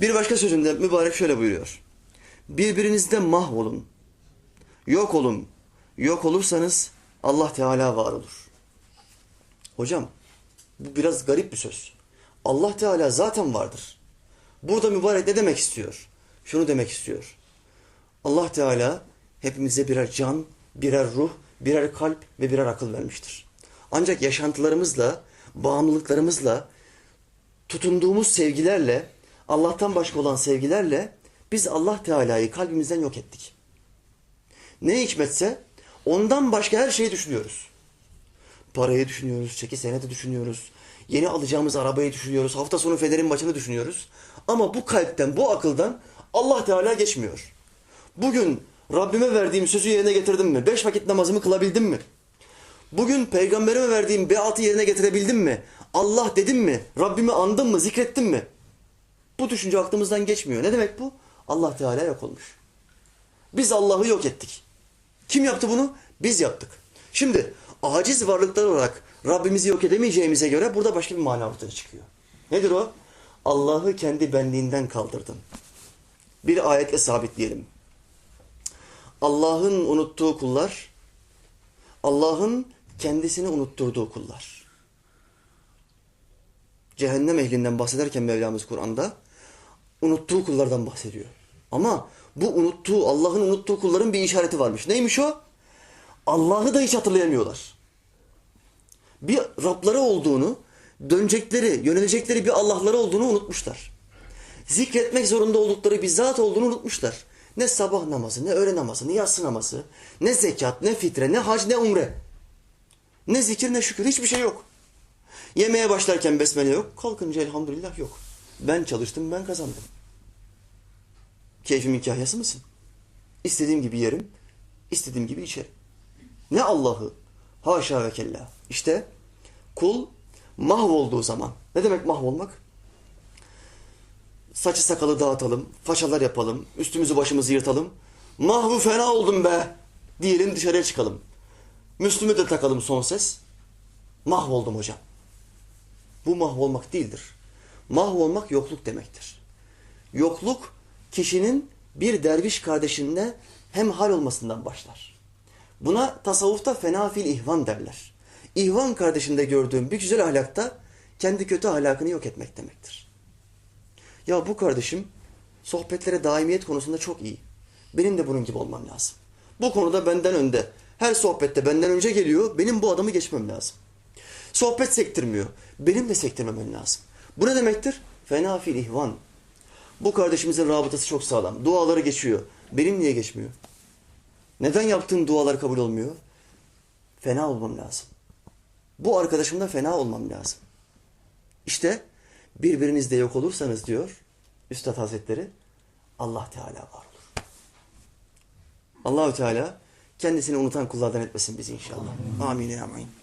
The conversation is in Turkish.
Bir başka sözünde mübarek şöyle buyuruyor. Birbirinizde mahvolun. Yok olun. Yok olursanız Allah Teala var olur. Hocam bu biraz garip bir söz. Allah Teala zaten vardır. Burada mübarek ne demek istiyor? Şunu demek istiyor. Allah Teala hepimize birer can, birer ruh, birer kalp ve birer akıl vermiştir. Ancak yaşantılarımızla, bağımlılıklarımızla, tutunduğumuz sevgilerle, Allah'tan başka olan sevgilerle biz Allah Teala'yı kalbimizden yok ettik. Ne hikmetse ondan başka her şeyi düşünüyoruz. Parayı düşünüyoruz, çeki senedi düşünüyoruz, yeni alacağımız arabayı düşünüyoruz, hafta sonu Fener'in maçını düşünüyoruz. Ama bu kalpten, bu akıldan Allah Teala geçmiyor. Bugün Rabbime verdiğim sözü yerine getirdim mi? Beş vakit namazımı kılabildim mi? Bugün peygamberime verdiğim beatı yerine getirebildim mi? Allah dedim mi? Rabbimi andım mı? Zikrettim mi? Bu düşünce aklımızdan geçmiyor. Ne demek bu? Allah Teala yok olmuş. Biz Allah'ı yok ettik. Kim yaptı bunu? Biz yaptık. Şimdi aciz varlıklar olarak Rabbimizi yok edemeyeceğimize göre burada başka bir mana ortaya çıkıyor. Nedir o? Allah'ı kendi benliğinden kaldırdın. Bir ayetle sabitleyelim. Allah'ın unuttuğu kullar, Allah'ın kendisini unutturduğu kullar. Cehennem ehlinden bahsederken Mevlamız Kur'an'da unuttuğu kullardan bahsediyor. Ama bu unuttuğu, Allah'ın unuttuğu kulların bir işareti varmış. Neymiş o? Allah'ı da hiç hatırlayamıyorlar. Bir Rabları olduğunu, dönecekleri, yönelecekleri bir Allah'ları olduğunu unutmuşlar. Zikretmek zorunda oldukları bir zat olduğunu unutmuşlar. Ne sabah namazı, ne öğle namazı, ne yatsı namazı, ne zekat, ne fitre, ne hac, ne umre. Ne zikir, ne şükür, hiçbir şey yok. Yemeğe başlarken besmele yok, kalkınca elhamdülillah yok. Ben çalıştım, ben kazandım. Keyfimin kahyası mısın? İstediğim gibi yerim, istediğim gibi içerim. Ne Allah'ı? Haşa ve kella. İşte kul mahvolduğu zaman. Ne demek mahvolmak? Saçı sakalı dağıtalım, façalar yapalım, üstümüzü başımızı yırtalım. Mahvu fena oldum be diyelim dışarıya çıkalım. Müslüm'ü de takalım son ses. Mahvoldum hocam. Bu mahvolmak değildir. Mahvolmak yokluk demektir. Yokluk kişinin bir derviş kardeşinde hem hal olmasından başlar. Buna tasavvufta fena fil ihvan derler. İhvan kardeşinde gördüğüm bir güzel ahlakta kendi kötü ahlakını yok etmek demektir. Ya bu kardeşim sohbetlere daimiyet konusunda çok iyi. Benim de bunun gibi olmam lazım. Bu konuda benden önde. Her sohbette benden önce geliyor. Benim bu adamı geçmem lazım. Sohbet sektirmiyor. Benim de sektirmemem lazım. Bu ne demektir? Fena fil ihvan. Bu kardeşimizin rabıtası çok sağlam. Duaları geçiyor. Benim niye geçmiyor? Neden yaptığım dualar kabul olmuyor? Fena olmam lazım. Bu arkadaşımda fena olmam lazım. İşte birbirinizde yok olursanız diyor Üstad Hazretleri Allah Teala var olur. Allahü Teala kendisini unutan kullardan etmesin bizi inşallah. Amin. Amin.